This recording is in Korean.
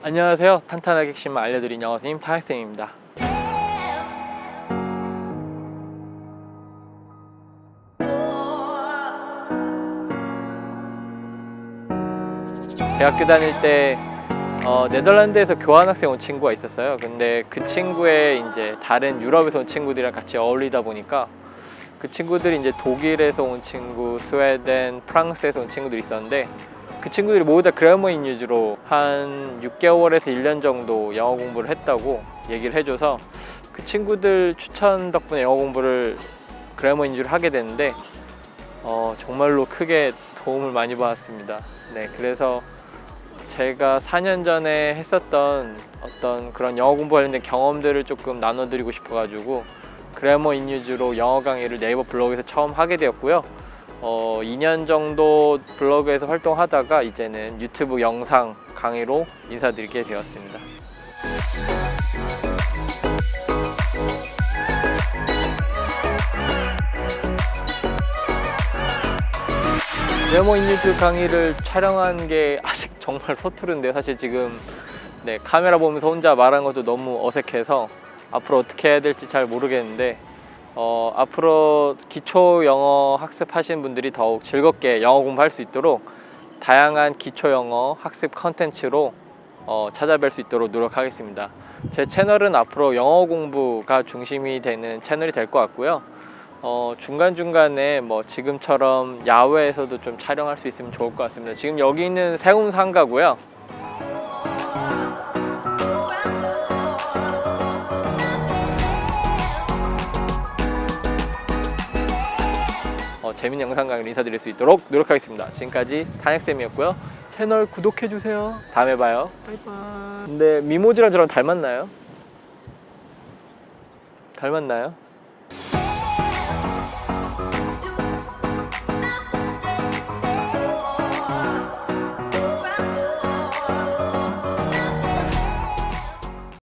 안녕하세요. 탄탄하게 핵심을 알려드린 영어 선생님 타학생입니다. 대학교 다닐 때 어, 네덜란드에서 교환학생 온 친구가 있었어요. 근데 그 친구의 이제 다른 유럽에서 온 친구들이랑 같이 어울리다 보니까 그 친구들이 이제 독일에서 온 친구, 스웨덴, 프랑스에서 온 친구들이 있었는데 그 친구들이 모두 다 그래머 인유즈로 한 6개월에서 1년 정도 영어 공부를 했다고 얘기를 해줘서 그 친구들 추천 덕분에 영어 공부를 그래머 인유를 하게 됐는데 어, 정말로 크게 도움을 많이 받았습니다. 네, 그래서 제가 4년 전에 했었던 어떤 그런 영어 공부 관련된 경험들을 조금 나눠드리고 싶어가지고 그래머 인유즈로 영어 강의를 네이버 블로그에서 처음 하게 되었고요. 어, 2년 정도 블로그에서 활동하다가 이제는 유튜브 영상 강의로 인사드리게 되었습니다. 네모 인유즈 강의를 촬영한 게 아직 정말 서투른데 사실 지금 네, 카메라 보면서 혼자 말한 것도 너무 어색해서 앞으로 어떻게 해야 될지 잘 모르겠는데 어, 앞으로 기초 영어 학습하시는 분들이 더욱 즐겁게 영어 공부할 수 있도록 다양한 기초 영어 학습 컨텐츠로 어, 찾아뵐 수 있도록 노력하겠습니다. 제 채널은 앞으로 영어 공부가 중심이 되는 채널이 될 것 같고요. 어, 중간중간에 뭐 지금처럼 야외에서도 좀 촬영할 수 있으면 좋을 것 같습니다. 지금 여기 있는 세운 상가고요. 어, 재밌는 영상 강의를 인사드릴 수 있도록 노력하겠습니다. 지금까지 탄핵쌤이었고요. 채널 구독해주세요. 다음에 봐요. 바이바이. 근데 미모지랑 저랑 닮았나요? 닮았나요?